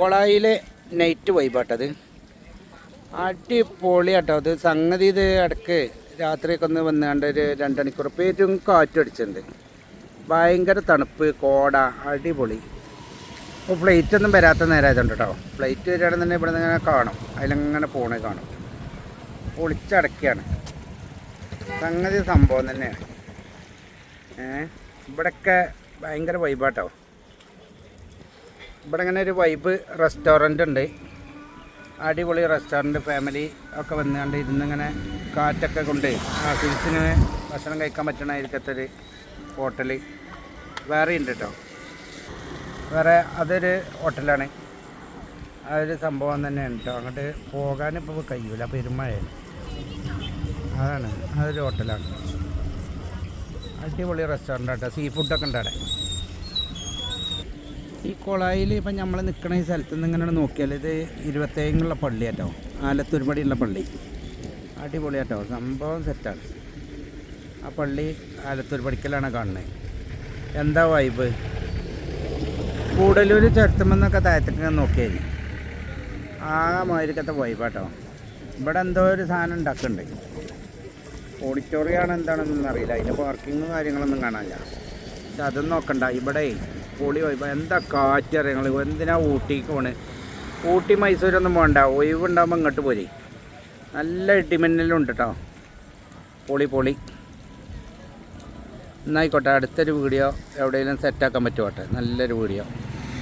കൊളായിലെ night വൈബാട്ടത് അടിപൊളി കേട്ടോ അത്. സംഗതി ഇത് ഇടയ്ക്ക് രാത്രിയൊക്കെ ഒന്ന് വന്നാണ്ട് ഒരു രണ്ട് മണിക്കൂർ പേരും കാറ്റടിച്ചിട്ടുണ്ട്. ഭയങ്കര തണുപ്പ് കോട അടിപൊളി. ഇപ്പോൾ ഫ്ലൈറ്റ് ഒന്നും വരാത്ത നേരമായതുകൊണ്ട് കേട്ടോ ഫ്ലൈറ്റ് വരികയാണെന്നുണ്ടെങ്കിൽ ഇവിടെ നിന്ന് ഇങ്ങനെ കാണും. അതിലങ്ങനെ പോണേ കാണും. പൊളിച്ചടക്കുകയാണ് സംഗതി സംഭവം തന്നെയാണ്. ഇവിടെയൊക്കെ ഭയങ്കര വൈബാട്ടോ ഇവിടെ ഇങ്ങനെ ഒരു വൈബ് റെസ്റ്റോറന്റ് ഉണ്ട്. അടിപൊളി റെസ്റ്റോറന്റ് ഫാമിലി ഒക്കെ വന്നുകൊണ്ട് ഇരുന്നിങ്ങനെ കാറ്റൊക്കെ കൊണ്ട് ആസ്വദിച്ചിന് ഭക്ഷണം കഴിക്കാൻ പറ്റണമായിരിക്കത്തൊരു ഹോട്ടൽ വേറെ ഉണ്ട് കേട്ടോ വേറെ അതൊരു ഹോട്ടലാണ് അതൊരു സംഭവം തന്നെയാണ് കേട്ടോ അങ്ങോട്ട് പോകാൻ പോകാനിപ്പോൾ കഴിയൂല പെരുമഴയാണ് അതാണ് അതൊരു ഹോട്ടലാണ് അടിപൊളി റെസ്റ്റോറന്റ് കേട്ടോ സീ ഫുഡൊക്കെ ഉണ്ട് ഈ കുളായിൽ ഇപ്പം നമ്മൾ നിൽക്കുന്ന ഈ സ്ഥലത്ത് നിന്ന് ഇങ്ങനെ നോക്കിയാൽ ഇത് ഇരുപത്തേഴുള്ള പള്ളി കേട്ടോ. ആലത്തൂർപടിയുള്ള പള്ളി. അടിപൊളി കേട്ടോ സംഭവം സെറ്റാണ് ആ പള്ളി ആലത്തൂർ പടിക്കലാണ് കാണുന്നത്. എന്താ വൈബ് കൂടലൂർ ചുരത്തുമെന്നൊക്കെ താഴത്തേക്ക് നോക്കിയാൽ ആ മാതിരിക്കത്തെ വൈബാട്ടോ ഇവിടെ എന്തോ ഒരു സാധനം ഉണ്ടാക്കുന്നുണ്ട്. ഓഡിറ്റോറിയമാണ് എന്താണെന്നൊന്നും അറിയില്ല. അതിന്റെ പാർക്കിങ്ങും കാര്യങ്ങളൊന്നും കാണാനില്ല. പക്ഷെ അതൊന്നും നോക്കണ്ട. ഇവിടെ പൊളി വൈബ് എന്താ കാറ്ററിയങ്ങൾ എന്തിനാ ഊട്ടിക്ക് പോണ്? ഊട്ടി മൈസൂരൊന്നും വേണ്ട ഒഴിവുണ്ടാകുമ്പോൾ ഇങ്ങോട്ട് പോരെ. നല്ല ഇടിമിന്നലും ഉണ്ട് കേട്ടോ പൊളി പൊളി. എന്നായിക്കോട്ടെ അടുത്തൊരു വീഡിയോ എവിടെയെങ്കിലും സെറ്റാക്കാൻ പറ്റുമോട്ടെ നല്ലൊരു വീഡിയോ.